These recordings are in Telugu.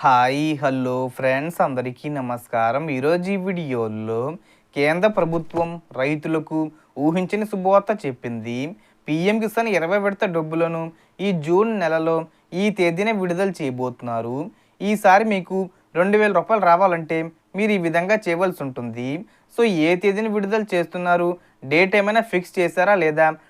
హాయ్ హలో ఫ్రెండ్స్ అందరికీ నమస్కారం. ఈరోజు ఈ వీడియోలో కేంద్ర ప్రభుత్వం రైతులకు ఊహించని శుభవార్త చెప్పింది. పిఎం కిసాన్ ఇరవై విడత డబ్బులను ఈ జూన్ నెలలో ఈ తేదీన విడుదల చేయబోతున్నారు. ఈసారి మీకు రెండు వేల రూపాయలు రావాలంటే మీరు ఈ విధంగా చేయవలసి ఉంటుంది. సో ఏ తేదీని విడుదల చేస్తున్నారు? డేట్ ఏమైనా ఫిక్స్ చేశారా లేదా?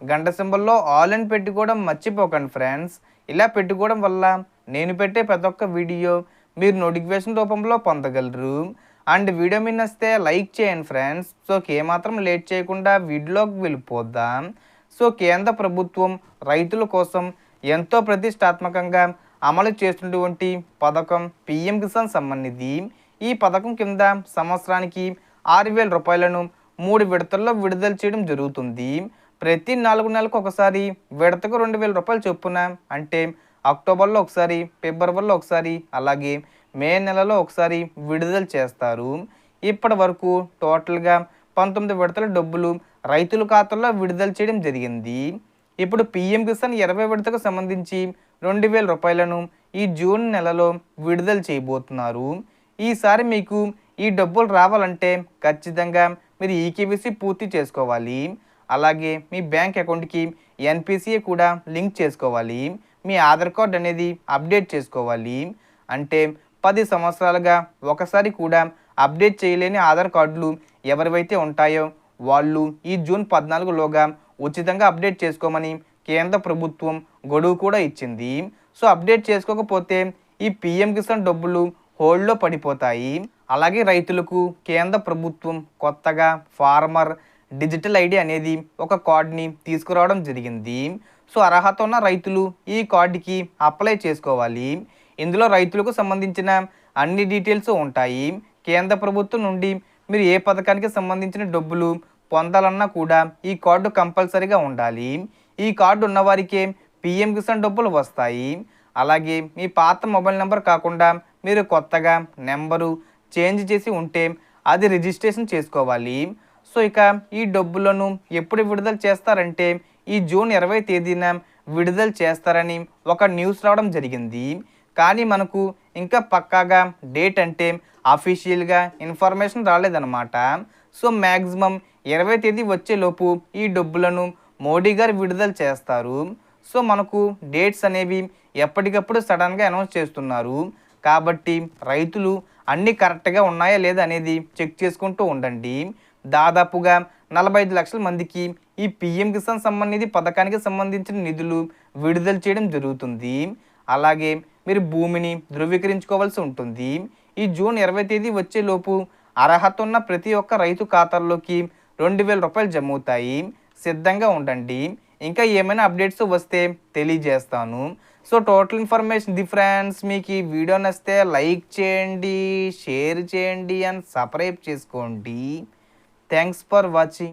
గంట సింబల్లో ఆల్ అని పెట్టుకోవడం మర్చిపోకండి ఫ్రెండ్స్ ఇలా పెట్టుకోవడం వల్ల నేను పెట్టే ప్రతి ఒక్క వీడియో మీరు నోటిఫికేషన్ రూపంలో పొందగలరు. అండ్ వీడియో మీ వస్తే లైక్ చేయండి ఫ్రెండ్స్ సో ఏమాత్రం లేట్ చేయకుండా వీడియోలోకి వెళ్ళిపోద్దాం సో కేంద్ర ప్రభుత్వం రైతుల కోసం ఎంతో ప్రతిష్టాత్మకంగా అమలు చేస్తున్నటువంటి పథకం పిఎం కిసాన్ సంబంధించి ఈ పథకం కింద సంవత్సరానికి ఆరు వేల రూపాయలను మూడు విడతల్లో విడుదల చేయడం జరుగుతుంది. ప్రతి నాలుగు నెలలకు ఒకసారి విడతకు రెండు వేల రూపాయలు చొప్పున అంటే అక్టోబర్లో ఒకసారి ఫిబ్రవరిలో ఒకసారి అలాగే మే నెలలో ఒకసారి విడుదల చేస్తారు. ఇప్పటి వరకు టోటల్గా పంతొమ్మిది విడతల డబ్బులు రైతుల ఖాతాల్లో విడుదల చేయడం జరిగింది. ఇప్పుడు పిఎం కిసాన్ ఇరవై విడతకు సంబంధించి రెండు వేల రూపాయలను ఈ జూన్ నెలలో విడుదల చేయబోతున్నారు. ఈసారి మీకు ఈ డబ్బులు రావాలంటే ఖచ్చితంగా మీరు ఈకేవీసీ పూర్తి చేసుకోవాలి. అలాగే మీ బ్యాంక్ అకౌంట్కి ఎన్పిసిఏ కూడా లింక్ చేసుకోవాలి. మీ ఆధార్ కార్డ్ అనేది అప్డేట్ చేసుకోవాలి. అంటే పది సంవత్సరాలుగా ఒకసారి కూడా అప్డేట్ చేయలేని ఆధార్ కార్డులు ఎవరివైతే ఉంటాయో వాళ్ళు ఈ జూన్ పద్నాలుగులోగా ఉచితంగా అప్డేట్ చేసుకోమని కేంద్ర ప్రభుత్వం గొడువు కూడా ఇచ్చింది. సో అప్డేట్ చేసుకోకపోతే ఈ పిఎం కిసాన్ డబ్బులు హోల్డ్లో పడిపోతాయి. అలాగే రైతులకు కేంద్ర ప్రభుత్వం కొత్తగా ఫార్మర్ డిజిటల్ ఐడి అనేది ఒక కార్డ్ని తీసుకురావడం జరిగింది. సో అర్హత ఉన్న రైతులు ఈ కార్డుకి అప్లై చేసుకోవాలి. ఇందులో రైతులకు సంబంధించిన అన్ని డీటెయిల్స్ ఉంటాయి. కేంద్ర ప్రభుత్వం నుండి మీరు ఏ పథకానికి సంబంధించిన డబ్బులు పొందాలన్నా కూడా ఈ కార్డు కంపల్సరీగా ఉండాలి. ఈ కార్డు ఉన్నవారికే పిఎం కిసాన్ డబ్బులు వస్తాయి. అలాగే మీ పాత మొబైల్ నెంబర్ కాకుండా మీరు కొత్తగా నెంబరు చేంజ్ చేసి ఉంటే అది రిజిస్ట్రేషన్ చేసుకోవాలి. సో ఇక ఈ డబ్బులను ఎప్పుడు విడుదల చేస్తారంటే ఈ జూన్ ఇరవై తేదీన విడుదల చేస్తారని ఒక న్యూస్ రావడం జరిగింది. కానీ మనకు ఇంకా పక్కాగా డేట్ అంటే అఫీషియల్గా ఇన్ఫర్మేషన్ రాలేదన్నమాట. సో మ్యాక్సిమం ఇరవై తేదీ వచ్చేలోపు ఈ డబ్బులను మోడీ గారు విడుదల చేస్తారు. సో మనకు డేట్స్ అనేవి ఎప్పటికప్పుడు సడన్గా అనౌన్స్ చేస్తున్నారు. కాబట్టి రైతులు అన్నీ కరెక్ట్గా ఉన్నాయా లేదా అనేది చెక్ చేసుకుంటూ ఉండండి. దాదాపుగా నలభై ఐదు లక్షల మందికి ఈ పిఎం కిసాన్ సంబంధించి పథకానికి సంబంధించిన నిధులు విడుదల చేయడం జరుగుతుంది. అలాగే మీరు భూమిని ధృవీకరించుకోవాల్సి ఉంటుంది. ఈ జూన్ ఇరవై తేదీ వచ్చేలోపు అర్హత ఉన్న ప్రతి ఒక్క రైతు ఖాతాల్లోకి రెండు వేల రూపాయలు జమ అవుతాయి సిద్ధంగా ఉండండి. ఇంకా ఏమైనా అప్డేట్స్ వస్తే తెలియజేస్తాను. So total information the friends మీకు ఈ వీడియో నచ్చితే లైక్ చేయండి షేర్ చేయండి అండ్ సబ్స్క్రైబ్ చేసుకోండి. Thanks for watching